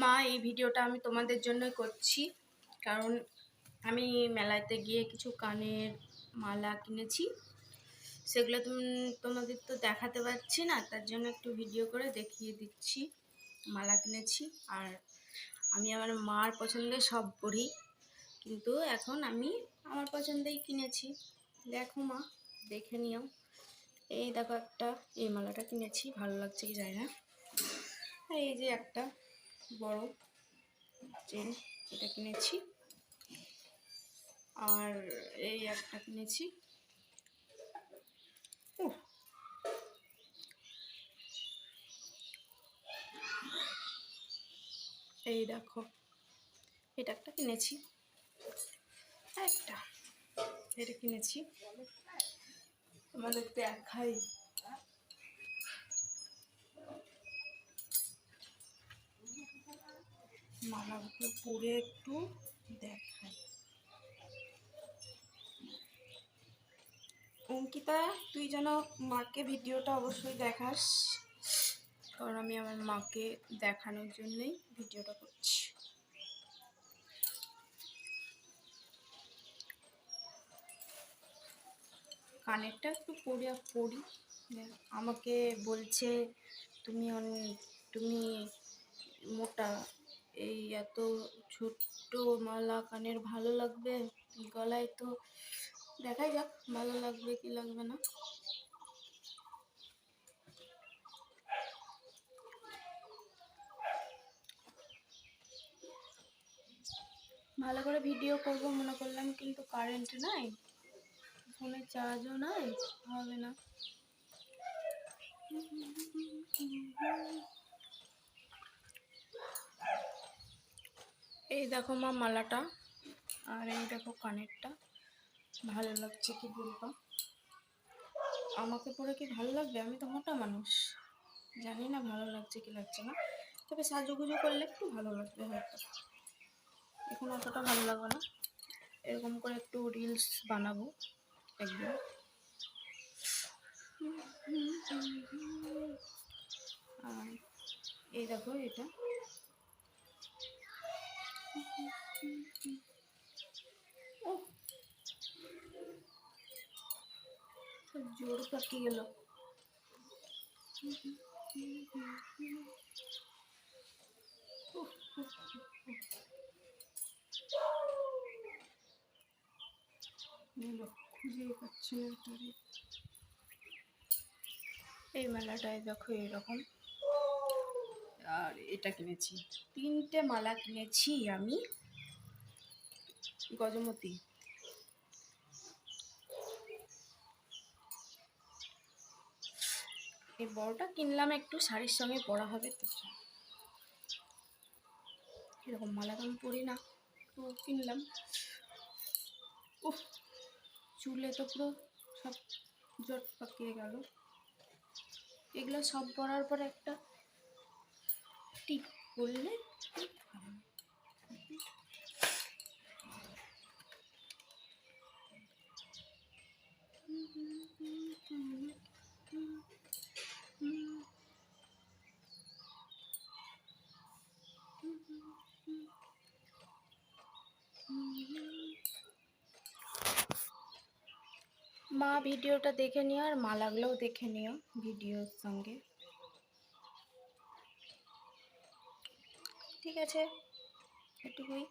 মা, এই ভিডিওটা আমি তোমাদের জন্যই করছি। কারণ আমি মেলাতে গিয়ে কিছু কানের মালা কিনেছি। সেগুলো তুমি, তোমাদের তো দেখাতে পারছি না, তার জন্য একটু ভিডিও করে দেখিয়ে দিচ্ছি। মালা কিনেছি, আর আমি আমার মার পছন্দে সব পরি। কিন্তু এখন আমি আমার পছন্দেই কিনেছি। দেখো মা, দেখে নিও। এই দেখো একটা, এই মালাটা কিনেছি, ভালো লাগছে কি জানি না। এই যে একটা। বড় চেন এটা কিনেছি। আর এই একটা কিনেছি। এই দেখো, এটা একটা কিনেছি। একটা, এটা কিনেছি। আমাদের দেখাই। মালাগুলো পরে একটু দেখাই। অঙ্কিতা, তুই যেন মাকে ভিডিওটা অবশ্যই দেখাস, কারণ আমি আমার মাকে দেখানোর জন্যই ভিডিওটা করছি। কানেরটা একটু পরে পড়ি আমাকে বলছে, তুমি তুমি মোটা এই এত ছোট্ট মালা কানের ভালো লাগবে? গলায় তো দেখাই যাক, ভালো লাগবে কি লাগবে না। ভালো করে ভিডিও করব, মনে করলাম কিন্তু কারেন্ট নাই। ফোনে চার্জও নাই, হবে না। এই দেখো মা মালাটা, আর এই দেখো কানেরটা। ভালো লাগছে কি বলব? আমাকে পরে কি ভালো লাগবে? আমি তো মোটা মানুষ। জানি না ভালো লাগছে কি লাগছে না। তবে সাজুগুজু করলে একটু ভালো লাগবে হয়তো। এখন অতটা ভালো লাগবে না। এরকম করে একটু রিলস বানাবো একদিন। আর এই দেখো এটা। পাকি গেল খুঁজেই। এই মেলাটায় দেখো এরকম। আর এটা কিনেছি। তিনটে মালা কিনেছি আমি। গজমতি। এই বড়টা কিনলাম একটু, শাড়ির সঙ্গে পরা হবে তো। এরকম মালা তো পরি না, তো কিনলাম। উফ, চুলে তো পুরো সব জট পাকিয়ে গেল। এগুলো সব পরার পর একটা টিপ করলে খুব ভালো। মা ভিডিওটা দেখে নিও আর মা লাগলেও দেখে নিও ভিডিওর সঙ্গে। ঠিক আছে এটুকুই